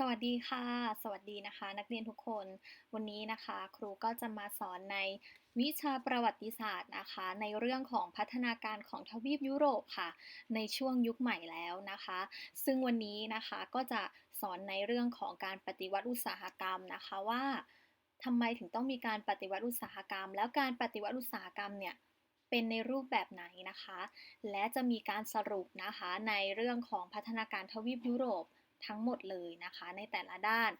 สวัสดีค่ะ สวัสดีนะคะ นักเรียนทุกคน วันนี้นะคะ ครูก็จะมาสอนในวิชาประวัติศาสตร์นะคะ ในเรื่องของพัฒนาการของทวีปยุโรปค่ะ ในช่วงยุคใหม่แล้วนะคะ ซึ่งวันนี้นะคะก็จะสอนในเรื่องของการปฏิวัติอุตสาหกรรมนะคะว่าทำไมถึงต้องมีการปฏิวัติอุตสาหกรรม แล้วการปฏิวัติอุตสาหกรรมเนี่ยเป็นในรูปแบบไหนนะคะ และจะมีการสรุปนะคะในเรื่องของพัฒนาการทวีปยุโรป ทั้งหมดเลยนะคะในแต่ละด้าน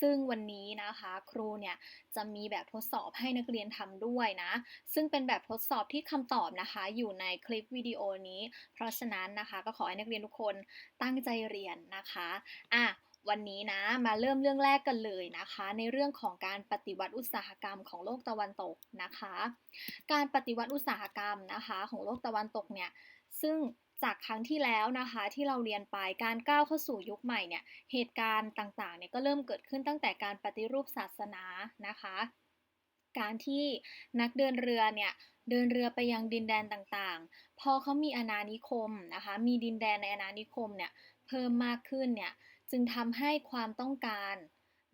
ซึ่งวันนี้นะคะครูเนี่ยจะมีแบบทดสอบให้นักเรียนทำด้วยนะ ซึ่งเป็นแบบทดสอบที่คำตอบนะคะ อยู่ในคลิปวิดีโอนี้ เพราะฉะนั้นนะคะ ก็ขอให้นักเรียนทุกคนตั้งใจเรียนนะคะอะวันนี้นะมาเริ่มเรื่องแรกกันเลยนะคะ ในเรื่องของการปฏิวัติอุตสาหกรรมของโลกตะวันตกนะคะ การปฏิวัติอุตสาหกรรมนะคะ ของโลกตะวันตกเนี่ยซึ่ง จากครั้งที่แล้วนะคะที่เราเรียนไปการก้าวเข้าสู่ยุคใหม่เนี่ยเหตุการณ์ต่างๆเนี่ยก็เริ่มเกิดขึ้นตั้งแต่การปฏิรูปศาสนานะคะ การที่นักเดินเรือเนี่ยเดินเรือไปยังดินแดนต่างๆ พอเขามีอาณานิคมนะคะ มีดินแดนในอาณานิคมเนี่ยเพิ่มมากขึ้นเนี่ยจึงทำให้ความต้องการ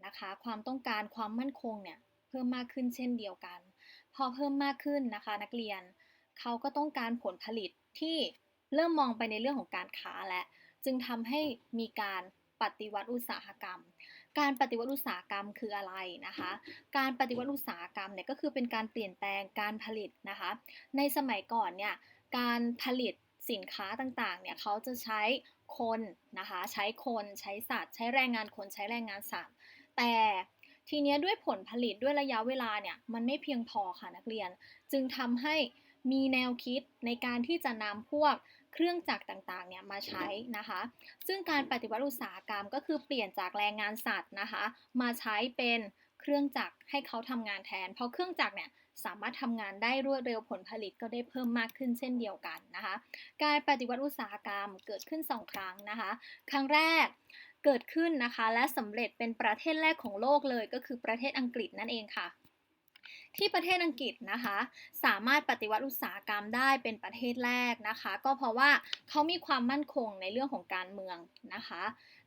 นะคะ ความต้องการความมั่นคงเนี่ยเพิ่มมากขึ้นเช่นเดียวกัน พอเพิ่มมากขึ้นนะคะ นักเรียนเขาก็ต้องการผลผลิตที่ เริ่มมองไปในเรื่องของการค้าและจึงทำให้มีการปฏิวัติอุตสาหกรรม การปฏิวัติอุตสาหกรรมคืออะไรนะคะ การปฏิวัติอุตสาหกรรมเนี่ยก็คือเป็นการเปลี่ยนแปลงการผลิตนะคะ ในสมัยก่อนเนี่ยการผลิตสินค้าต่างๆ เนี่ยเขาจะใช้คนนะคะ ใช้คนใช้สัตว์ ใช้แรงงานคนใช้แรงงานสัตว์ แต่ทีนี้ด้วยผลผลิตด้วยระยะเวลาเนี่ยมันไม่เพียงพอค่ะนักเรียน จึงทำให้มีแนวคิดในการที่จะนำพวก เครื่องจักรต่างๆเนี่ยมาใช้นะคะ ซึ่งการปฏิวัติอุตสาหกรรมก็คือเปลี่ยนจากแรงงานสัตว์นะคะ มาใช้เป็นเครื่องจักรให้เขาทำงานแทน เพราะเครื่องจักรเนี่ยสามารถทำงานได้รวดเร็วผลผลิตก็ได้เพิ่มมากขึ้นเช่นเดียวกันนะคะ การปฏิวัติอุตสาหกรรมเกิดขึ้น 2 ครั้งนะคะ ครั้งแรกเกิดขึ้นนะคะ และสำเร็จเป็นประเทศแรกของโลกเลยก็คือประเทศอังกฤษนั่นเองค่ะ ที่ประเทศอังกฤษนะคะ สามารถปฏิวัติอุตสาหกรรมได้เป็นประเทศแรกนะคะ ก็เพราะว่าเขามีความมั่นคงในเรื่องของการเมืองนะคะ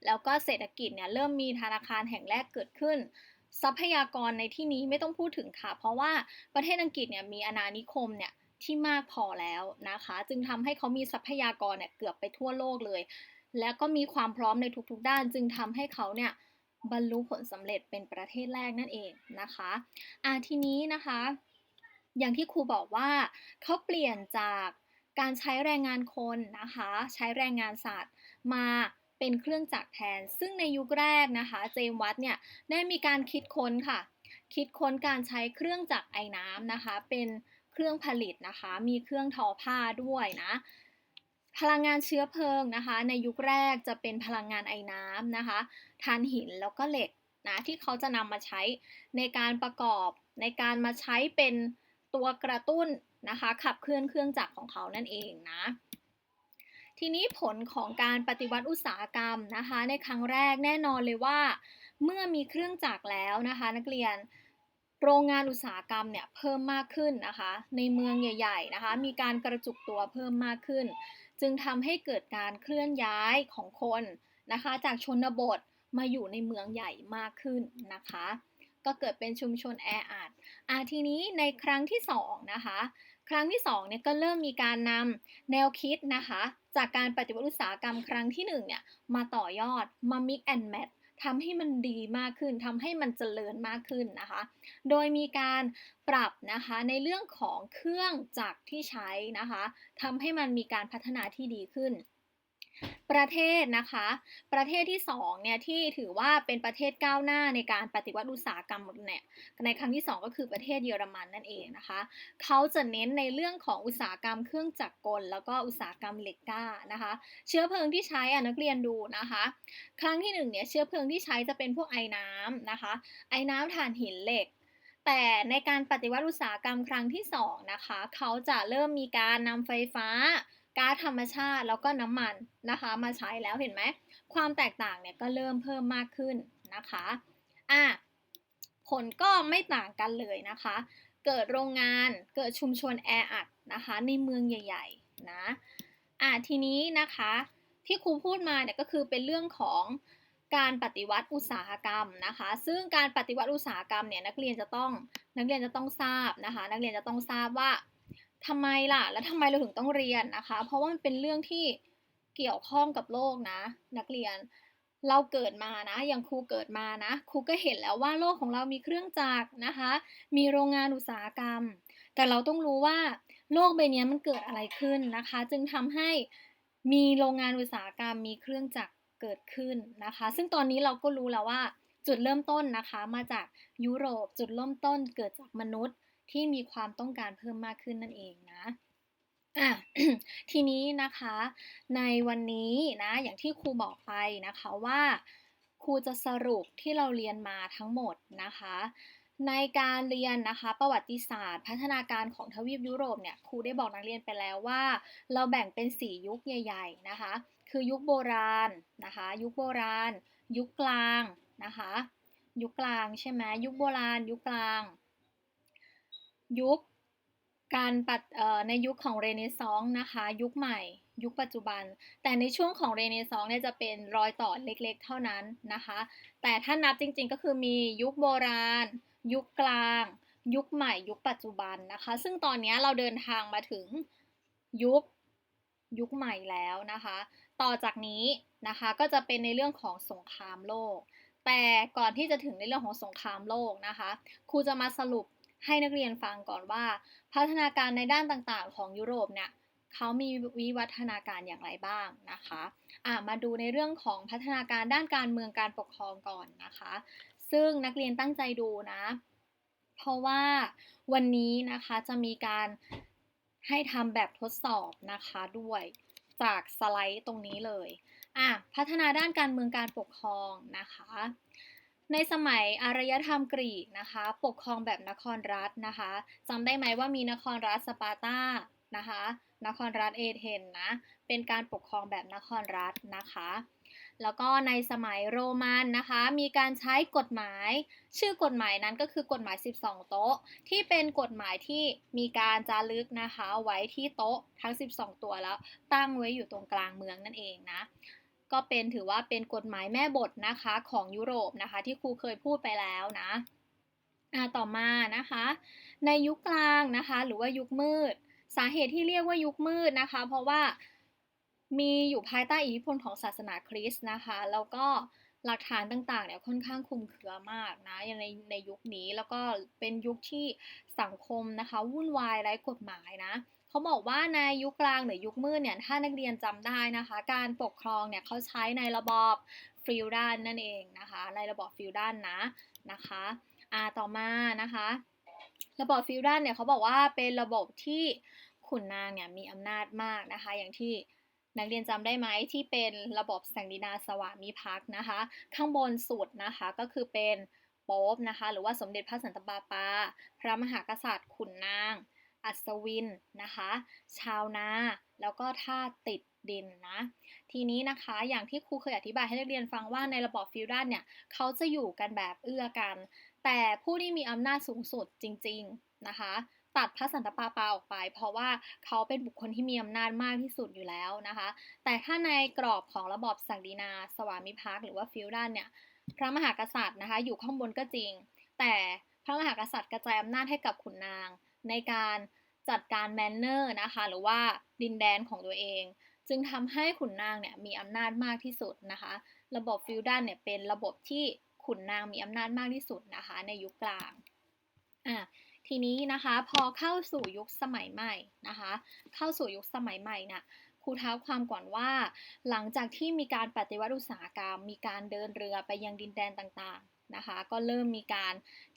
แล้วก็เศรษฐกิจเนี่ยเริ่มมีธนาคารแห่งแรกเกิดขึ้น ทรัพยากรในที่นี้ไม่ต้องพูดถึงค่ะ เพราะว่าประเทศอังกฤษเนี่ยมีอาณานิคมเนี่ยที่มากพอแล้วนะคะ จึงทำให้เขามีทรัพยากรเนี่ยเกือบไปทั่วโลกเลย และก็มีความพร้อมในทุกๆด้าน จึงทำให้เขาเนี่ย บรรลุผลสำเร็จเป็นประเทศแรกนั่นเองนะคะอ่าทีนี้นะคะ อย่างที่ครูบอกว่าเขาเปลี่ยนจากการใช้แรงงานคนนะคะ ใช้แรงงานสัตว์มาเป็นเครื่องจักรแทน ซึ่งในยุคแรกนะคะ เจมวัตเนี่ยได้มีการคิดค้นค่ะ คิดค้นการใช้เครื่องจักรไอ้น้ำนะคะ เป็นเครื่องผลิตนะคะ มีเครื่องทอผ้าด้วยนะ พลังงานเชื้อเพลิงนะคะ ในยุคแรกจะเป็นพลังงานไอ้น้ำนะคะถ่านหินแล้วก็เหล็กนะที่เขาจะนำมาใช้ในการประกอบในการมาใช้เป็นตัวกระตุ้นนะคะขับเคลื่อนเครื่องจักรของเขานั่นเองนะ ทีนี้ผลของการปฏิวัติอุตสาหกรรมนะคะ ในครั้งแรกแน่นอนเลยว่า เมื่อมีเครื่องจักรแล้วนะคะ นักเรียนโรงงานอุตสาหกรรมเนี่ยเพิ่มมากขึ้นนะคะ ในเมืองใหญ่ ๆนะคะ มีการกระจุกตัวเพิ่มมากขึ้น จึงทำให้เกิดการเคลื่อนย้ายของคนนะคะ จากชนบทมาอยู่ในเมืองใหญ่มากขึ้นนะคะ ก็เกิดเป็นชุมชนแออัดอาทีนี้ในครั้งที่2นะคะ ครั้งที่2เนี่ยก็เริ่มมีการนำแนวคิดนะคะ จากการปฏิวัติอุตสาหกรรมครั้งที่1เนี่ยมาต่อยอดมา mix and match ทำให้มันดีมากขึ้นทำให้มันเจริญมากขึ้นนะคะ โดยมีการปรับนะคะในเรื่องของเครื่องจักรที่ใช้นะคะทำให้มันมีการพัฒนาที่ดีขึ้น ประเทศนะคะ ประเทศที่2เนี่ยที่ถือว่าเป็นประเทศก้าวหน้าในการปฏิวัติอุตสาหกรรมเนี่ยในครั้งที่ 2 ก็คือประเทศเยอรมันนั่นเองนะคะเขาจะเน้นในเรื่องของอุตสาหกรรมเครื่องจักรกล แล้วก็อุตสาหกรรมเหล็กกล้านะคะ เชื้อเพลิงที่ใช้อะนักเรียนดูนะคะ ครั้งที่1เนี่ยเชื้อเพลิงที่ใช้จะเป็นพวกไอ้น้ำนะคะ ไอ้น้ำถ่านหินเหล็กแต่ในการปฏิวัติอุตสาหกรรมครั้งที่ 2 นะคะ เขาจะเริ่มมีการนำไฟฟ้า ก๊าซธรรมชาติแล้วก็น้ำมันนะคะ มาใช้แล้วเห็นไหม ความแตกต่างเนี่ยก็เริ่มเพิ่มมากขึ้นนะคะอะผลก็ไม่ต่างกันเลยนะคะ เกิดโรงงานเกิดชุมชนแออัดนะคะ ในเมืองใหญ่ ๆนะอะทีนี้นะคะที่ครูพูดมาเนี่ยก็คือเป็นเรื่องของการปฏิวัติอุตสาหกรรมนะคะ ซึ่งการปฏิวัติอุตสาหกรรมเนี่ยนักเรียนจะต้องนักเรียนจะต้องทราบนะคะ นักเรียนจะต้องทราบว่า ทำไมล่ะ แล้วทำไมเราถึงต้องเรียนนะคะ เพราะว่ามันเป็นเรื่องที่เกี่ยวข้องกับโลกนะ นักเรียน เราเกิดมานะ อย่างครูเกิดมานะ ครูก็เห็นแล้วว่าโลกของเรามีเครื่องจักรนะคะ มีโรงงานอุตสาหกรรม แต่เราต้องรู้ว่าโลกใบนี้มันเกิดอะไรขึ้นนะคะ จึงทำให้มีโรงงานอุตสาหกรรม มีเครื่องจักรเกิดขึ้นนะคะ ซึ่งตอนนี้เราก็รู้แล้วว่าจุดเริ่มต้นนะคะ มาจากยุโรปจุดเริ่มต้นเกิดจากมนุษย์ ที่มีความต้องการเพิ่มมากขึ้นนั่นเองนะอะทีนี้นะคะในวันนี้นะอย่างที่ครูบอกไปนะคะว่าครูจะสรุปที่เราเรียนมาทั้งหมดนะคะ ในการเรียนนะคะ ประวัติศาสตร์ พัฒนาการของทวีปยุโรปเนี่ยครูได้บอกนักเรียนไปแล้วว่า เราแบ่งเป็น 4 ยุคใหญ่ ๆนะคะ คือยุคโบราณนะคะ ยุคโบราณ ยุคกลางนะคะ ยุคกลางใช่ไหมยุคโบราณ ยุคกลาง ยุคการปัดในยุคของเรเนซองส์นะคะ ยุคใหม่ ยุคปัจจุบัน แต่ในช่วงของเรเนซองส์เนี่ยจะเป็นรอยต่อเล็กๆ เท่านั้นนะคะ แต่ถ้านับจริงๆก็คือมียุคโบราณ ยุคกลาง ยุคใหม่ ยุคปัจจุบันนะคะ ซึ่งตอนนี้เราเดินทางมาถึงยุคยุคใหม่แล้วนะคะ ต่อจากนี้นะคะก็จะเป็นในเรื่องของสงครามโลก แต่ก่อนที่จะถึงในเรื่องของสงครามโลกนะคะครูจะมาสรุป ให้นักเรียนฟังก่อนว่า พัฒนาการในด้านต่างๆ ของยุโรปเนี่ยเขามีวิวัฒนาการอย่างไรบ้างนะคะะมาดูในเรื่องของพัฒนาการด้านการเมืองการปกครองก่อนนะคะ ซึ่งนักเรียนตั้งใจดูนะ เพราะว่าวันนี้นะคะจะมีการให้ทำแบบทดสอบนะคะด้วยจากสไลด์ตรงนี้เลยอะพัฒนาด้านการเมืองการปกครองนะคะ ในสมัยอารยธรรมกรีกนะคะ ปกครองแบบนครรัฐนะคะจำได้ไหมว่ามีนครรัฐสปาร์ตานะคะ นครรัฐเอเธนนะ เป็นการปกครองแบบนครรัฐนะคะ แล้วก็ในสมัยโรมันนะคะ มีการใช้กฎหมาย ชื่อกฎหมายนั้นก็คือกฎหมาย 12 โต๊ะ ที่เป็นกฎหมายที่มีการจารึกนะคะ ไว้ที่โต๊ะทั้ง 12 ตัวแล้ว ตั้งไว้อยู่ตรงกลางเมืองนั่นเองนะ ก็เป็นถือว่าเป็นกฎหมายแม่บทนะคะของยุโรปนะคะ ที่ครูเคยพูดไปแล้วนะต่อมานะคะ ในยุคกลางนะคะ หรือว่ายุคมืด สาเหตุที่เรียกว่ายุคมืดนะคะ เพราะว่ามีอยู่ภายใต้อิทธิพลของศาสนาคริสต์นะคะ แล้วก็หลักฐานต่างๆเนี่ยค่อนข้างคุมเครือมากนะในในยุคนี้แล้วก็เป็นยุคที่สังคมนะคะ วุ่นวายไร้กฎหมายนะ เขาบอกว่าในยุคกลางหรือยุคมืดเนี่ยถ้านักเรียนจำได้นะคะ การปกครองเนี่ยเขาใช้ในระบอบฟิวดันนั่นเองนะคะ ในระบอบฟิวดันนะนะคะอ่าต่อมานะคะ ระบอบฟิวดันเนี่ยเขาบอกว่าเป็นระบบที่ขุนนางเนี่ยมีอำนาจมากนะคะ อย่างที่นักเรียนจำได้ไหมที่เป็นระบบแสงดินาสวามิภักนะคะ ข้างบนสุดนะคะก็คือเป็นโป๊บนะคะ หรือว่าสมเด็จพระสันตะปาปา พระมหากษัตริย์ขุนนาง อัศวินนะคะ ชาวนา แล้วก็ท่าติดดินนะ ทีนี้นะคะอย่างที่ครูเคยอธิบายให้นักเรียนฟังว่าในระบบฟิวดันเนี่ยเขาจะอยู่กันแบบเอื้อกัน แต่ผู้ที่มีอำนาจสูงสุดจริง ๆนะคะ ตัดพระสันตะปาปาออกไป เพราะว่าเขาเป็นบุคคลที่มีอำนาจมากที่สุดอยู่แล้วนะคะ แต่ถ้าในกรอบของระบอบสักดินา สวามิภักดิ์หรือว่าฟิวดันเนี่ยพระมหากษัตริย์นะคะอยู่ข้างบนก็จริง แต่พระมหากษัตริย์กระจายอำนาจให้กับขุนนาง ในการจัดการแมนเนอร์นะคะหรือว่าดินแดนของตัวเอง จึงทำให้ขุนนางเนี่ยมีอำนาจมากที่สุดนะคะ ระบบฟิวดันเนี่ยเป็นระบบที่ขุนนางมีอำนาจมากที่สุดนะคะในยุคกลางอะทีนี้นะคะพอเข้าสู่ยุคสมัยใหม่นะคะ เข้าสู่ยุคสมัยใหม่นะ่ะครูเท้าความก่อนว่า หลังจากที่มีการปฏิวัติอุตสาหกรรม มีการเดินเรือไปยังดินแดนต่างๆนะคะ ก็เริ่มมีการ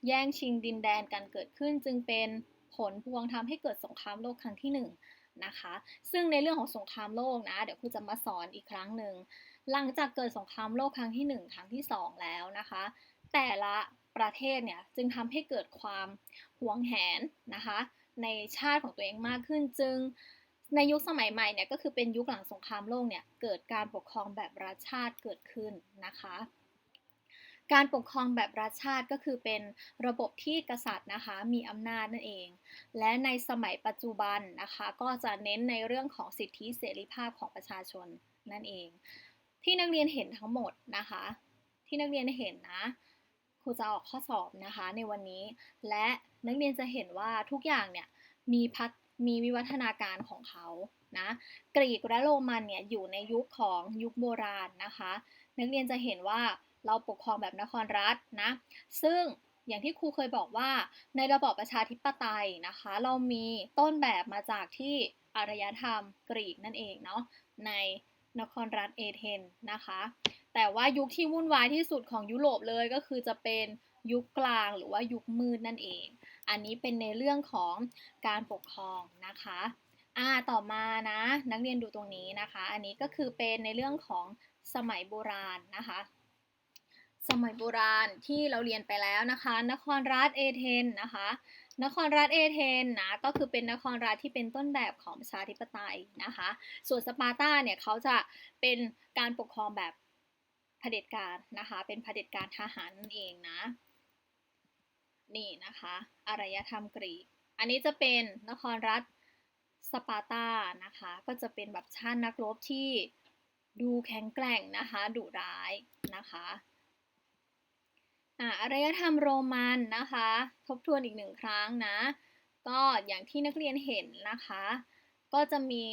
แย่งชิงดินแดนกันเกิดขึ้นจึงเป็น ผลพวงทำให้เกิดสงครามโลกครั้งที่1นนะคะ ซึ่งในเรื่องของสงครามโลกนะ เดี๋ยวครูจะมาสอนอีกครั้งหนึ่ง หลังจากเกิดสงครามโลกครั้งที่ 1 ครั้งที่ 2 แล้วนะคะ แต่ละประเทศเนี่ยจึงทำให้เกิดความหวงแหนนะคะ ในชาติของตัวเองมากขึ้นจึงในยุคสมัยใหม่เนี่ยก็คือเป็นยุคหลังสงครามโลกเนี่ยเกิดการปกครองแบบรัฐชาติเกิดขึ้นนะคะ การปกครองแบบรัฐชาติก็คือเป็นระบบที่กษัตริย์นะคะมีอำนาจนั่นเอง และในสมัยปัจจุบันนะคะก็จะเน้นในเรื่องของสิทธิเสรีภาพของประชาชนนั่นเอง ที่นักเรียนเห็นทั้งหมดนะคะ ที่นักเรียนเห็นนะครูจะออกข้อสอบนะคะในวันนี้ และนักเรียนจะเห็นว่าทุกอย่างเนี่ยมีพัฒมีวิวัฒนาการของเขานะกรีกและโรมันเนี่ยอยู่ในยุคของยุคโบราณนะคะ นักเรียนจะเห็นว่า เราปกครองแบบนครรัฐนะ ซึ่งอย่างที่ครูเคยบอกว่าในระบอบประชาธิปไตยนะคะ เรามีต้นแบบมาจากที่อารยธรรมกรีกนั่นเองเนาะในนครรัฐเอเธนนะคะ แต่ว่ายุคที่วุ่นวายที่สุดของยุโรปเลยก็คือจะเป็นยุคกลางหรือว่ายุคมืดนั่นเอง อันนี้เป็นในเรื่องของการปกครองนะคะอ่าต่อมานะนักเรียนดูตรงนี้นะคะ อันนี้ก็คือเป็นในเรื่องของสมัยโบราณนะคะ สมัยโบราณที่เราเรียนไปแล้วนะคะ นครรัฐเอเธนนะคะ นครรัฐเอเธนนะก็คือเป็นนครรัฐที่เป็นต้นแบบของประชาธิปไตยนะคะ ส่วนสปาร์ตาเนี่ยเขาจะเป็นการปกครองแบบเผด็จการนะคะ เป็นเผด็จการทหารนั่นเองนะนี่นะคะอารยธรรมกรีก อันนี้จะเป็นนครรัฐสปาร์ตานะคะ ก็จะเป็นแบบชาตินักรบที่ดูแข็งแกร่งนะคะ ดุร้ายนะคะ อารยธรรมโรมันนะคะ ทบทวนอีกหนึ่งครั้งนะ ก็อย่างที่นักเรียนเห็นนะคะ ก็จะมี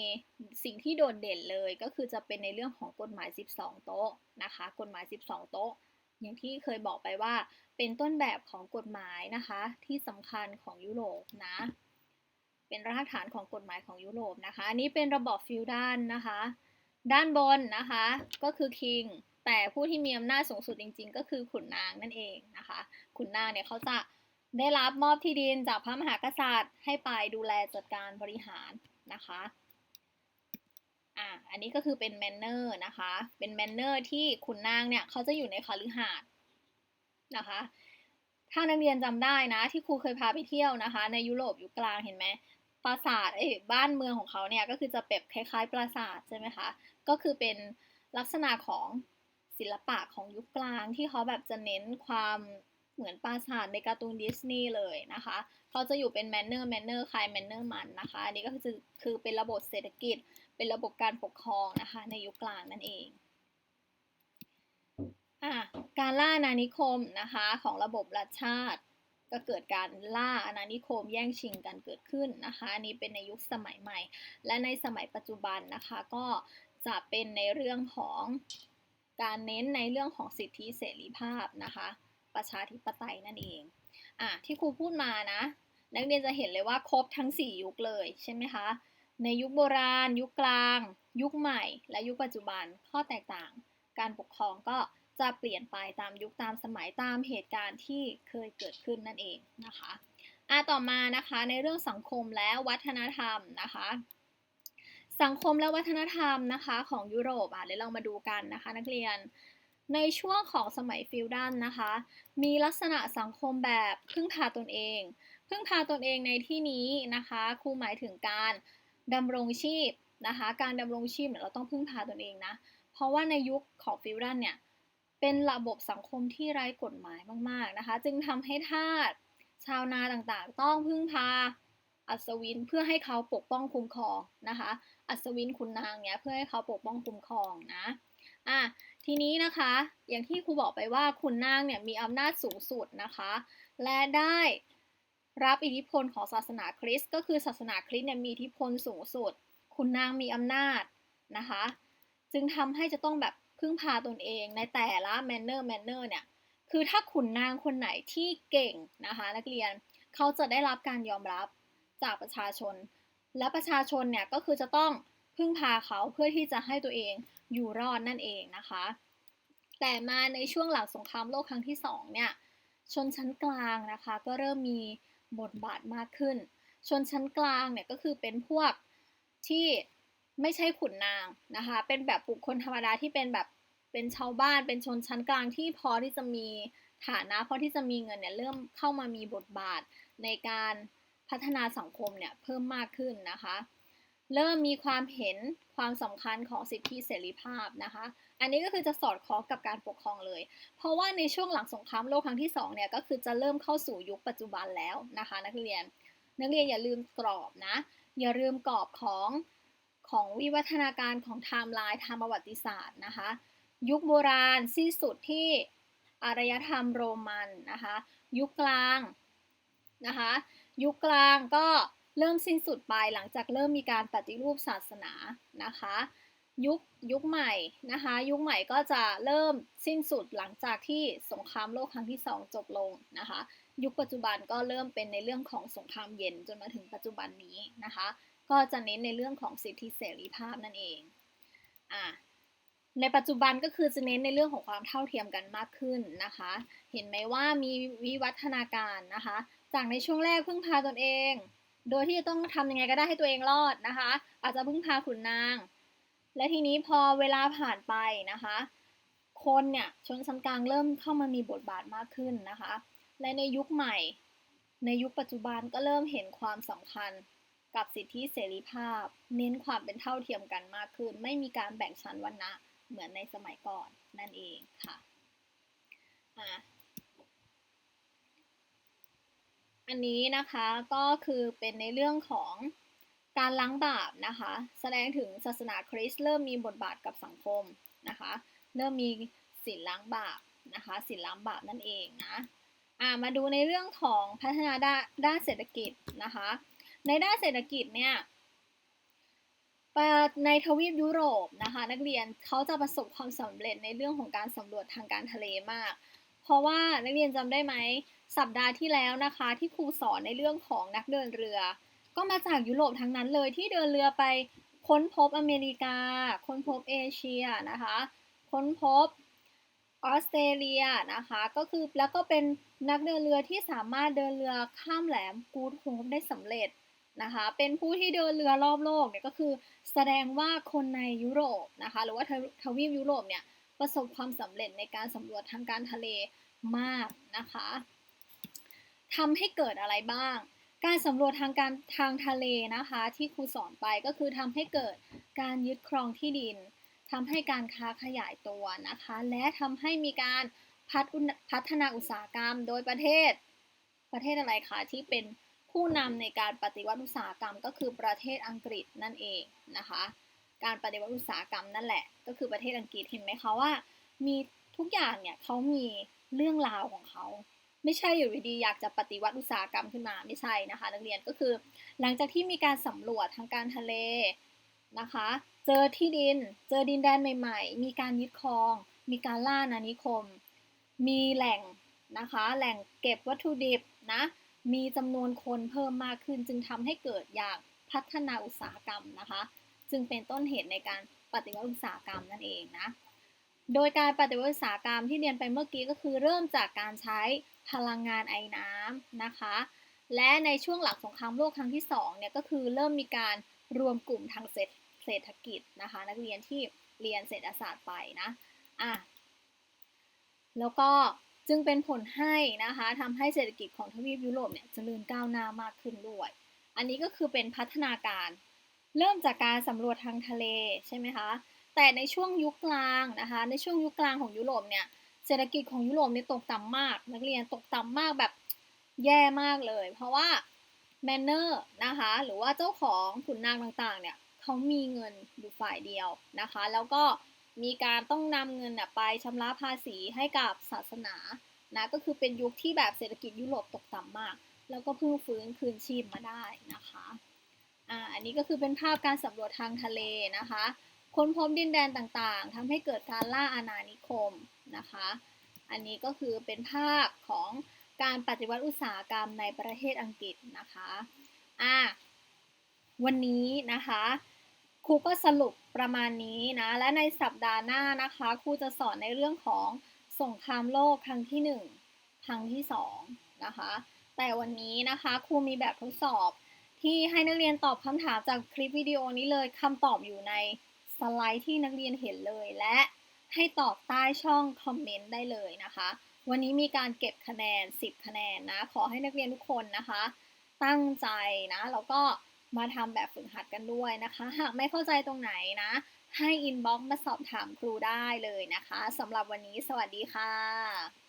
สิ่งที่โดดเด่นเลยก็คือจะเป็นในเรื่องของกฎหมาย 12 โต๊ะนะคะ กฎหมาย 12 โต๊ะ อย่างที่เคยบอกไปว่าเป็นต้นแบบของกฎหมายนะคะ ที่สำคัญของยุโรปนะ เป็นรากฐานของกฎหมายของยุโรปนะคะ อันนี้เป็นระบอบฟิวดัลนะคะ ด้านบนนะคะก็คือคิง แต่ผู้ที่มีอำนาจสูงสุดจริง ๆ ก็คือขุนนางนั่นเองนะคะ ขุนนางเนี่ยเขาจะได้รับมอบที่ดินจากพระมหากษัตริย์ ให้ไปดูแลจัดการบริหารนะคะอ่าอันนี้ก็คือเป็นแมนเนอร์นะคะ เป็นแมนเนอร์ที่ขุนนางเนี่ยเขาจะอยู่ในคฤหาสน์นะคะ ถ้านักเรียนจำได้นะ ที่ครูเคยพาไปเที่ยวนะคะ ในยุโรปยุคกลางเห็นไหมปราสาทเอ้บ้านเมืองของเขาเนี่ยก็คือจะแบบคล้ายๆปราสาทใช่ไหมคะ ก็คือเป็นลักษณะของ ศิลปะของยุคกลางที่เขาแบบจะเน้นความเหมือนปราสาทในการ์ตูนดิสนีย์เลยนะคะ เขาจะอยู่เป็นแมนเนอร์แมนเนอร์คลายแมนเนอร์มันนะคะ อันนี้ก็คือคือเป็นระบบเศรษฐกิจ เป็นระบบการปกครองนะคะ ในยุคกลางนั่นเองอะการล่าอาณานิคมนะคะของระบบรัฐชาติ ก็เกิดการล่าอาณานิคมแย่งชิงกันเกิดขึ้นนะคะอันนี้เป็นในยุคสมัยใหม่ และในสมัยปัจจุบันนะคะก็จะเป็นในเรื่องของ การเน้นในเรื่องของสิทธิเสรีภาพนะคะ ประชาธิปไตยนั่นเองอะที่ครูพูดมานะ นักเรียนจะเห็นเลยว่าครบทั้ง 4 ยุคเลยใช่ไหมคะ ในยุคโบราณ ยุคกลาง ยุคใหม่ และยุคปัจจุบันข้อแตกต่าง การปกครองก็จะเปลี่ยนไปตามยุคตามสมัยตามเหตุการณ์ที่เคยเกิดขึ้นนั่นเองนะคะอะต่อมานะคะในเรื่องสังคมและวัฒนธรรมนะคะ สังคมและวัฒนธรรมนะคะของยุโรปอะเดี๋ยวเรามาดูกันนะคะ นักเรียน ในช่วงของสมัยฟิวดัลนะคะ มีลักษณะสังคมแบบพึ่งพาตนเอง พึ่งพาตนเองในที่นี้นะคะครูหมายถึงการดำรงชีพนะคะ การดำรงชีพเนี่ยเราต้องพึ่งพาตนเองนะ เพราะว่าในยุคของฟิวดัลเนี่ยเป็นระบบสังคมที่ไร้กฎหมายมาก ๆนะคะ จึงทำให้ทาสชาวนาต่างๆ ต้องพึ่งพา อัศวินเพื่อให้เขาปกป้องคุ้มครองนะคะ อัศวินคุณนางเนี้ยเพื่อให้เขาปกป้องคุ้มครองนะอะทีนี้นะคะ อย่างที่ครูบอกไปว่าคุณนางเนี่ยมีอำนาจสูงสุดนะคะ และได้รับอิทธิพลของศาสนาคริสต์ก็คือศาสนาคริสต์เนี่ยมีอิทธิพลสูงสุด คุณนางมีอำนาจนะคะ จึงทำให้จะต้องแบบพึ่งพาตนเองในแต่ละแมนเนอร์แมนเนอร์เนี่ยคือถ้าขุนนางคนไหนที่เก่งนะคะ นักเรียนเขาจะได้รับการยอมรับ จากประชาชน และประชาชนเนี่ยก็คือจะต้องพึ่งพาเขาเพื่อที่จะให้ตัวเองอยู่รอดนั่นเองนะคะ แต่มาในช่วงหลังสงครามโลกครั้งที่สองเนี่ยชนชั้นกลางนะคะก็เริ่มมีบทบาทมากขึ้น ชนชั้นกลางเนี่ยก็คือเป็นพวกที่ไม่ใช่ขุนนางนะคะ เป็นแบบบุคคลธรรมดาที่เป็นแบบเป็นชาวบ้าน เป็นชนชั้นกลางที่พอที่จะมีฐานะพอที่จะมีเงินเนี่ยเริ่มเข้ามามีบทบาทในการ พัฒนาสังคมเนี่ยเพิ่มมากขึ้นนะคะ เริ่มมีความเห็นความสำคัญของสิทธิเสรีภาพนะคะ อันนี้ก็คือจะสอดคล้องกับการปกครองเลย เพราะว่าในช่วงหลังสงครามโลกครั้งที่2เนี่ยก็คือจะเริ่มเข้าสู่ยุคปัจจุบันแล้วนะคะ นักเรียน นักเรียนอย่าลืมกรอบนะ อย่าลืมกรอบของของวิวัฒนาการของไทม์ไลน์ทางประวัติศาสตร์นะคะ ยุคโบราณสิ้นสุดที่อารยธรรมโรมันนะคะ ยุคกลางนะคะ ยุคกลางก็เริ่มสิ้นสุดไปหลังจากเริ่มมีการปฏิรูปศาสนานะคะ ยุคยุคใหม่นะคะ ยุคใหม่ก็จะเริ่มสิ้นสุดหลังจากที่สงครามโลกครั้งที่ 2 จบลงนะคะ ยุคปัจจุบันก็เริ่มเป็นในเรื่องของสงครามเย็นจนมาถึงปัจจุบันนี้นะคะ ก็จะเน้นในเรื่องของสิทธิเสรีภาพนั่นเองอ่าในปัจจุบันก็คือจะเน้นในเรื่องของความเท่าเทียมกันมากขึ้นนะคะ เห็นไหมว่ามีวิวัฒนาการนะคะ จากในช่วงแรกพึ่งพาตนเอง โดยที่จะต้องทำยังไงก็ได้ให้ตัวเองรอดนะคะ อาจจะพึ่งพาขุนนาง และทีนี้พอเวลาผ่านไปนะคะ คนเนี่ยชนชั้นกลางเริ่มเข้ามามีบทบาทมากขึ้นนะคะ และในยุคใหม่ ในยุคปัจจุบันก็เริ่มเห็นความสำคัญกับสิทธิเสรีภาพ เน้นความเป็นเท่าเทียมกันมากขึ้น ไม่มีการแบ่งชั้นวรรณะเหมือนในสมัยก่อนนั่นเองค่ะอะ อันนี้นะคะก็คือเป็นในเรื่องของการล้างบาปนะคะ แสดงถึงศาสนาคริสต์เริ่มมีบทบาทกับสังคมนะคะ เริ่มมีศีลล้างบาปนะคะศีลล้างบาปนั่นเองนะอ่ามาดูในเรื่องของพัฒนาด้านด้านเศรษฐกิจนะคะ ในด้านเศรษฐกิจเนี่ยในทวีปยุโรปนะคะ นักเรียนเขาจะประสบความสำเร็จในเรื่องของการสำรวจทางการทะเลมาก เพราะว่านักเรียนจำได้ไหม สัปดาห์ที่แล้วนะคะ ที่ครูสอนในเรื่องของนักเดินเรือ ก็มาจากยุโรปทั้งนั้นเลยที่เดินเรือไปค้นพบอเมริกา ค้นพบเอเชียนะคะ ค้นพบออสเตรเลียนะคะ ก็คือแล้วก็เป็นนักเดินเรือที่สามารถเดินเรือข้ามแหลมกูดโฮปได้สำเร็จนะคะ เป็นผู้ที่เดินเรือรอบโลกเนี่ยก็คือแสดงว่าคนในยุโรปนะคะ หรือว่าทวีปยุโรปเนี่ยประสบความสำเร็จในการสำรวจทางการทะเลมากนะคะ ทำให้เกิดอะไรบ้าง การสำรวจทางการทางทะเลนะคะที่ครูสอนไปก็คือทำให้เกิดการยึดครองที่ดินทำให้การค้าขยายตัวนะคะ และทำให้มีการพัฒนาอุตสาหกรรมโดยประเทศ ประเทศอะไรคะที่เป็นผู้นำในการปฏิวัติอุตสาหกรรมก็คือประเทศอังกฤษนั่นเองนะคะ การปฏิวัติอุตสาหกรรมนั่นแหละ ก็คือประเทศอังกฤษเห็นไหมคะว่า มีทุกอย่างเนี่ยเขามีเรื่องราวของเขา ไม่ใช่อยู่ดีๆอยากจะปฏิวัติอุตสาหกรรมขึ้นมาไม่ใช่นะคะนักเรียนก็คือ หลังจากที่มีการสำรวจทางการทะเลนะคะ เจอที่ดิน เจอดินแดนใหม่ ๆ มีการยึดครอง มีการล่านานิคม มีแหล่งนะคะ แหล่งเก็บวัตถุดิบนะ มีจำนวนคนเพิ่มมากขึ้น จึงทำให้เกิดอยางพัฒนาอุตสาหกรรมนะคะ จึงเป็นต้นเหตุในการปฏิวัติอุตสาหกรรมนั่นเองนะ โดยการปฏิวัติอุตสาหกรรมที่เรียนไปเมื่อกี้ก็คือเริ่มจากการใช้ พลังงานไอน้ำนะคะ และในช่วงหลังสงครามโลกครั้งที่2เนี่ยก็คือเริ่มมีการรวมกลุ่มทางเศรษฐกิจนะคะ นักเรียนที่เรียนเศรษฐศาสตร์ไปนะอะแล้วก็จึงเป็นผลให้นะคะทำให้เศรษฐกิจของทวีปยุโรปเนี่ยจเจริญก้าวหน้ามากขึ้นด้วย อันนี้ก็คือเป็นพัฒนาการ เริ่มจากการสำรวจทางทะเลใช่ไหมคะ แต่ในช่วงยุคกลางนะคะ ในช่วงยุคกลางของยุโรปเนี่ย เศรษฐกิจของยุโรปเนี่ยตกต่ำมาก นักเรียนตกต่ำมากแบบแย่มากเลย เพราะว่าแมนเนอร์นะคะหรือว่าเจ้าของขุนนางต่างๆเนี่ยเขามีเงินอยู่ฝ่ายเดียวนะคะ แล้วก็มีการต้องนำเงินไปชำระภาษีให้กับศาสนานะก็คือเป็นยุคที่แบบเศรษฐกิจยุโรปตกต่ำมาก แล้วก็เพิ่งฟื้นคืนชีพมาได้นะคะอ่าอันนี้ก็คือเป็นภาพการสำรวจทางทะเลนะคะ ค้นพบดินแดนต่างๆทำให้เกิดการล่าอาณานิคม นะคะ อันนี้ก็คือเป็นภาพของการปฏิวัติอุตสาหกรรมในประเทศอังกฤษนะคะอะวันนี้นะคะครูก็สรุปประมาณนี้นะ และในสัปดาห์หน้านะคะครูจะสอนในเรื่องของสงครามโลกครั้งที่ 1 ครั้งที่2นะคะ แต่วันนี้นะคะครูมีแบบทดสอบที่ให้นักเรียนตอบคำถามจากคลิปวิดีโอนี้เลยคำตอบอยู่ในสไลด์ที่นักเรียนเห็นเลยและ ให้ตอบใต้ช่องคอมเมนต์ได้เลยนะคะ วันนี้มีการเก็บคะแนน 10 คะแนนนะ ขอให้นักเรียนทุกคนนะคะ ตั้งใจนะ แล้วก็มาทำแบบฝึกหัดกันด้วยนะคะ หากไม่เข้าใจตรงไหนนะ ให้อินบ็อกซ์มาสอบถามครูได้เลยนะคะสำหรับวันนี้สวัสดีค่ะ